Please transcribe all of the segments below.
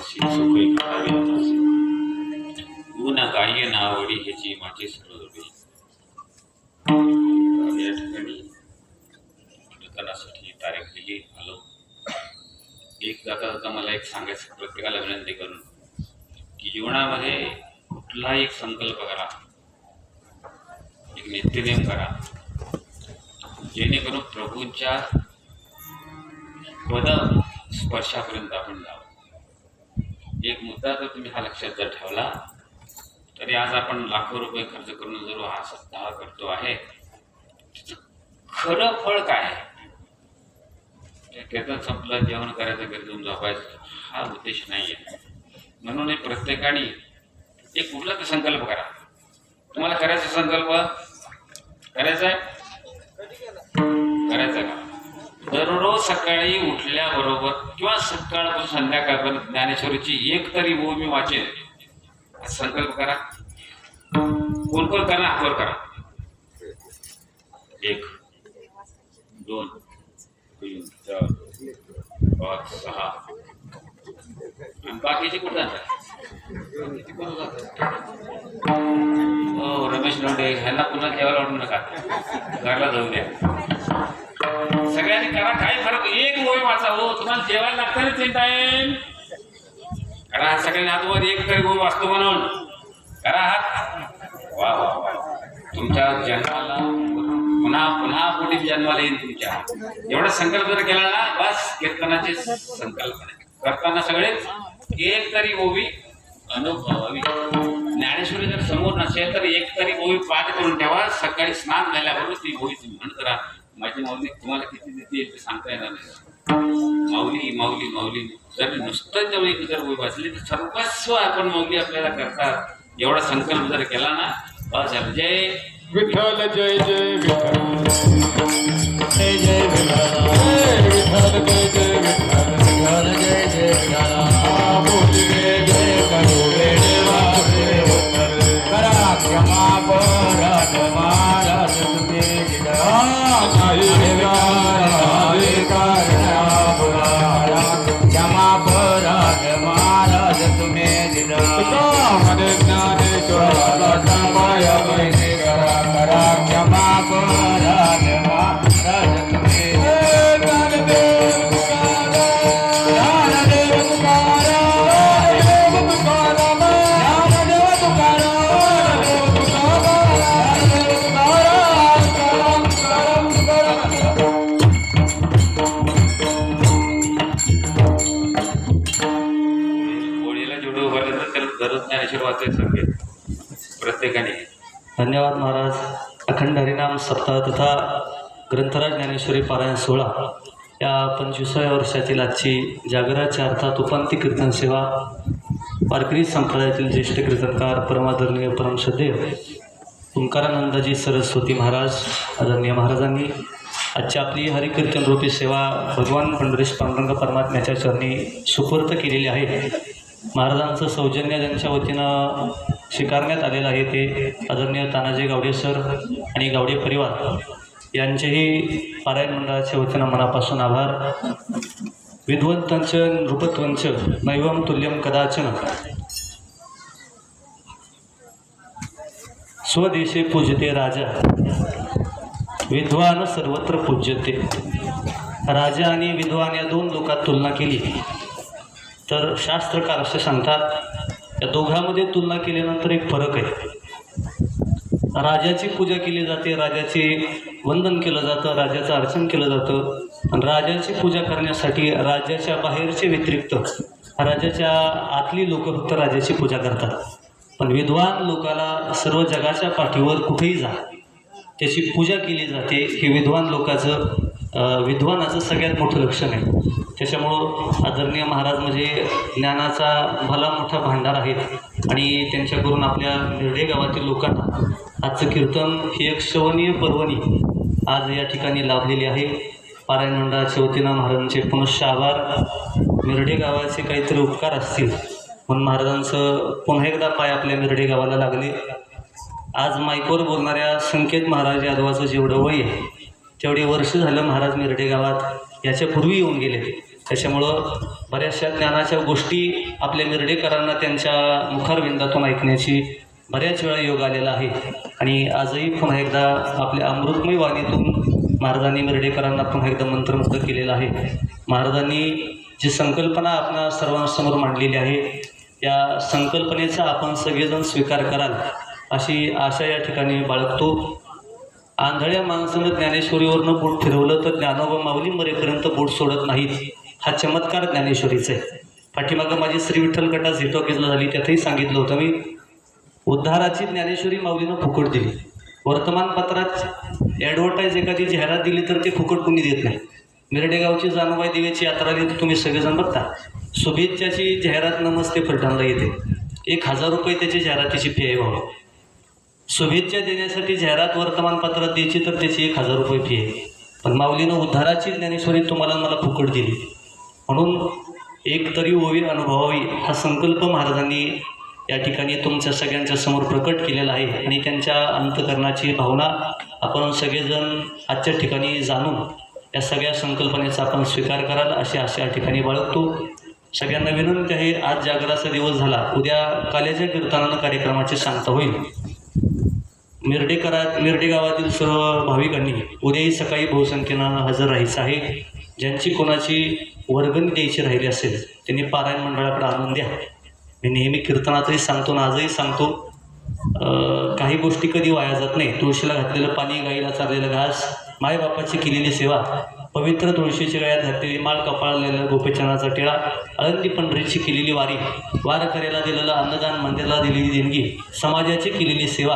वर्षी सुखे घडावे तसे. ऊन गाय नावडी ह्याची माझी सर्वदोडी या ठिकाणी कीर्तनासाठी तारीख लिहिली आलो. एक जाता जाता मला एक सांगायचं प्रत्येकाला विनंती करून की जीवनामध्ये कुठलाही एक संकल्प करा. एक नित्यनेम करा. जेणेकरून प्रभूंच्या पद स्पर्शापर्यंत आपण जाऊ एक मुद्दा जर तुम्ही हा लक्षात जर ठेवला तरी आज आपण लाखो रुपये खर्च करून जर हा सप्ताह करतो आहे. खरं फळ काय आहे? त्याचं संपलं जेवण करायचं घरी जाऊन झोपायचं हा उद्देश नाही आहे म्हणून प्रत्येकाने एक कुठला तर संकल्प करा. तुम्हाला करायचा संकल्प? करायचा आहे? करायचा का? दररोज सकाळी उठल्याबरोबर किंवा सकाळपासून संध्याकाळपर्यंत ज्ञानेश्वरीची एक तरी ओळ मी वाचेन. संकल्प करा. कोण कोण करा हातवर करा. एक दोन तीन चार पाच सहा. आणि बाकीचे कुठं हो रमेश लोंडे ह्यांना पुन्हा जेवायला वाटू नका. घरला जाऊ द्या. करा काही फरक एक गोळी वाचा हो तुम्हाला जेवायला लागतं ना तीन टाइम करा हात सगळ्यांनी हातवर एक तरी गोळी वाचतो म्हणून. करा हात वा वा तुमच्या जन्माला पुन्हा पुन्हा पुढे जन्माला येईल तुमच्या. एवढा संकल्प जर केला ना बस कीर्तनाचे संकल्पना करताना सगळे एक तरी ओवी अनुभवावी. ज्ञानेश्वरी जर समोर नसेल तर एक तरी ओवी पाठ करून ठेवा. सकाळी स्नान झाल्याबरोबर ती ओवी तुम्ही म्हणत राहा. माझी माऊली तुम्हाला किती देते ते सांगता येणार नाही. माऊली माऊली माऊली. जर नुसतं जर एक जर ओवी वाचली तर सर्वस्व आपण माऊली आपल्याला करतात. एवढा संकल्प जर केला ना बस जय विठ्ठल जय जय विठ्ठल. जय जय विठ्ठल. जय जय विठ्ठल. जय जय विठ्ठल. बोली जय करो करा क्षमा परात महाराज गिरा नाही प्रत्येकाने. धन्यवाद महाराज. अखंड हरिनाम सप्ताह तथा ग्रंथराज ज्ञानेश्वरी पारायण सोहळा या पंचवीसाव्या वर्षातील आजची जागराच्या अर्थात उपांती कीर्तन सेवा वारकरी संप्रदायातील ज्येष्ठ कीर्तनकार परमादरणीय परमश्रद्धेय ओंकारानंदाजी सरस्वती महाराज आदरणीय महाराजांनी आजची आपली हरिकीर्तन रूपी सेवा भगवान पंढरीश पांडुरंग परमात्म्याच्या चरणी सुपूर्त केलेली आहे. महाराजांचं सौजन्य ज्यांच्या वतीनं स्वीकारण्यात आलेलं आहे ते आदरणीय तानाजी गावडे सर आणि गावडे परिवार यांचेही पारायण मंडळाच्या वतीनं मनापासून आभार. विद्वंतंच नृपत्वंच नैवम तुल्यम कदाचन. स्वदेशे पूजते राजा विद्वान सर्वत्र पूज्यते. राजा आणि विद्वान या दोन लोकात तुलना केली. तर शास्त्रकार असे सांगतात या दोघांमध्ये तुलना केल्यानंतर एक फरक आहे. राजाची पूजा केली जाते राजाचे वंदन केलं जातं राजाचं अर्चन केलं जातं. आणि राजाची पूजा करण्यासाठी राज्याच्या बाहेरचे व्यतिरिक्त राजाच्या आतली लोक फक्त राजाची पूजा करतात. पण विद्वान लोकाला सर्व जगाच्या पाठीवर कुठेही जा. त्याची पूजा केली जाते हे विद्वान लोकाचं विद्वानाचं सगळ्यात मोठं लक्षण आहे. त्याच्यामुळं आदरणीय महाराज म्हणजे ज्ञानाचा भला मोठा भांडार आहे आणि त्यांच्याकडून आपल्या निर्डे गावातील लोकांना आजचं कीर्तन ही एक श्रवणीय पर्वणी आज या ठिकाणी लाभलेली आहे. पारायण मंडळाच्या वतीनं महाराजांचे पुनश्च आभार. मिरडे गावाचे काहीतरी उपकार असतील म्हणून महाराजांचं पुन्हा एकदा पाय आपल्या मिरडे गावाला लागले. आज माईकवर बोलणाऱ्या संकेत महाराज यादवाचं जेवढं वय आहे तेवढे वर्ष झालं महाराज मिरडे गावात. याच्यापूर्वी येऊन गेले. त्याच्यामुळं बऱ्याचशा ज्ञानाच्या गोष्टी आपल्या मिरडेकरांना त्यांच्या मुखारविंदातून ऐकण्याची बऱ्याच वेळा योग आलेला आहे. आणि आजही पुन्हा एकदा आपल्या अमृतमय वाणीतून महाराजांनी मिरडेकरांना पुन्हा एकदा मंत्रमुग्ध केलेलं आहे. महाराजांनी जी संकल्पना आपणा सर्वांसमोर मांडलेली आहे या संकल्पनेचा आपण सगळेजण स्वीकार कराल अशी आशा या ठिकाणी बाळगतो. आंधळ्या माणसानं ज्ञानेश्वरीवरनं बोट फिरवलं तर ज्ञानोबा माऊली मरेपर्यंत बोट सोडत नाहीत. हा चमत्कार ज्ञानेश्वरीचा आहे. पाठीमागं माझी श्री विठ्ठल गटा झेटॉकीजला झाली त्यातही सांगितलं होतं मी. उद्धाराची ज्ञानेश्वरी माऊलीनं फुकट दिली. वर्तमानपत्रात ॲडव्हर्टाईज एखादी जाहिरात दिली तर ते फुकट कुणी देत नाही. मिरडेगावची जानूबाई देवीची यात्रा आली तर तुम्ही सगळेजण बघता. शुभेच्छाची जाहिरात नमस्ते फलटणला येते. एक हजार रुपये त्याची जाहिरातीची फी आहे भाऊ. शुभेच्छा देण्यासाठी जाहिरात वर्तमानपत्रात द्यायची तर त्याची एक हजार रुपये फी आहे. पण माऊलीनं उद्धाराची ज्ञानेश्वरी तुम्हाला मला फुकट दिली. म्हणून एक तरी ओवी अनुभवावी हा संकल्प महाराजांनी या ठिकाणी तुमच्या सगळ्यांच्या समोर प्रकट केलेला आहे आणि त्यांच्या अंतकरणाची भावना आपण सगळेजण आजच्या ठिकाणी जाणून या सगळ्या संकल्पनेचा आपण स्वीकार कराल अशी आशा या ठिकाणी बाळगतो. सगळ्यांना विनंती आहे आज जागराचा दिवस झाला. उद्या काल्याच्या कीर्तनानं कार्यक्रमाची सांगता होईल. मिरडेकरात मिरडे गावातील सर्व भाविकांनी उद्याही सकाळी बहुसंख्येनं हजर राहायचं आहे. ज्यांची कोणाची वर्गणी द्यायची राहिली असेल त्यांनी पारायण मंडळाकडे आणून द्या. मी नेहमी कीर्तनातही सांगतो ना आजही सांगतो काही गोष्टी कधी वाया जात नाही. तुळशीला घातलेलं पाणी गाईला चाललेलं घास मायबापाची केलेली सेवा पवित्र तुळशीची गळ्यात घातलेली माळ कपाळलेलं गोपीचनाचा टिळा अळंदी पंढरीची केलेली वारी वारकऱ्याला दिलेलं अन्नदान मंदिराला दिलेली देणगी समाजाची केलेली सेवा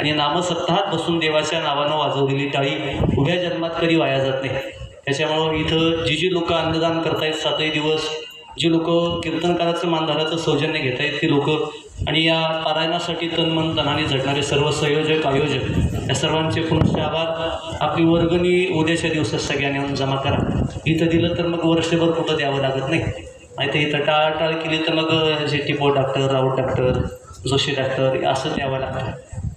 आणि नामसप्ताहात बसून देवाच्या नावानं वाजवलेली टाळी उभ्या जन्मात कधी वाया जात नाही. त्याच्यामुळं इथं जी जी लोक अन्नदान करतायत सातही दिवस जी लोक कीर्तनकाराचं मानधाराचं सौजन्य घेत आहेत ती लोकं आणि या पारायणासाठी तन मन धनाने झटणारे सर्व संयोजक आयोजक या सर्वांचे पुनश्च आभार. आपली वर्गणी उद्याच्या दिवसात सगळ्यांनी येऊन जमा करा. इथं दिलं तर मग वर्षभर कुठं द्यावं लागत नाही. नाही तर इथं टाळटाळ केली तर मग जे टिपो doctor Raut doctor Joshi doctor असं द्यावं लागतं.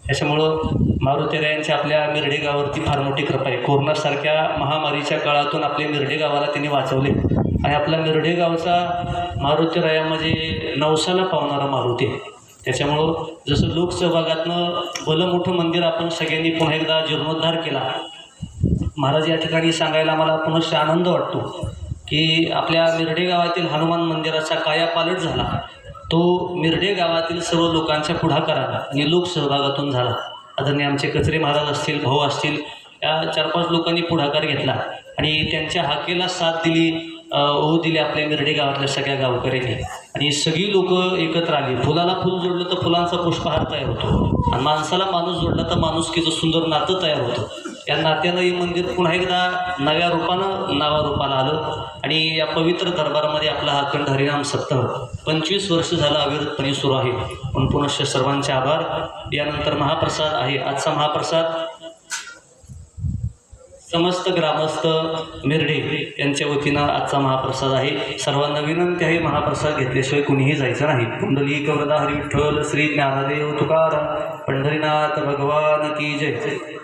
त्याच्यामुळं मारुतीरायांची आपल्या मिरडे गावावरती फार मोठी कृपा आहे. कोरोनासारख्या महामारीच्या काळातून आपल्या मिरडे गावाला त्यांनी वाचवले आणि आपला मिरडे गावचा मारुतीराया म्हणजे नवसाला पावणारा मारुती आहे. त्याच्यामुळं जसं लोकसहभागातनं भलं मोठं मंदिर आपण सगळ्यांनी पुन्हा एकदा जीर्णोद्धार केला. महाराज या ठिकाणी सांगायला मला पुनश्च आनंद वाटतो की आपल्या मिरडे गावातील हनुमान मंदिराचा कायापालट झाला. तो मिरडे गावातील सर्व लोकांच्या पुढाकाराला आणि लोकसहभागातून झाला. आदरणीय आमचे कचरे महाराज असतील भाऊ असतील या चार पाच लोकांनी पुढाकार घेतला आणि त्यांच्या हाकेला साथ दिली. अ, दिले आपल्या मिरडे गावातल्या सगळ्या गावकऱ्यांनी. आणि सगळी लोक एकत्र आली. फुलाला फुल जोडलं तर फुलांचा पुष्पहार तयार होतो. आणि माणसाला माणूस जोडला तर माणुसकीचं सुंदर नातं तयार होतं. या नात्यानं हे मंदिर पुन्हा एकदा नव्या रूपानं नावा रूपाला आलं. आणि या पवित्र दरबारामध्ये आपला हा अखंड हरिनाम सप्ताह पंचवीस वर्ष झालं अविरतपणे सुरू आहे. पण पुनश्च सर्वांचे आभार. यानंतर महाप्रसाद आहे. आजचा महाप्रसाद समस्त ग्रामस्थ मिरडे यांच्या वतीनं आजचा महाप्रसाद आहे. सर्वांना विनंती आहे महाप्रसाद घेतल्याशिवाय कुणीही जायचं नाही. कुंडली कवरदा हरी विठ्ठल श्री ज्ञानदेव तुकाराम पंढरीनाथ भगवान की जय.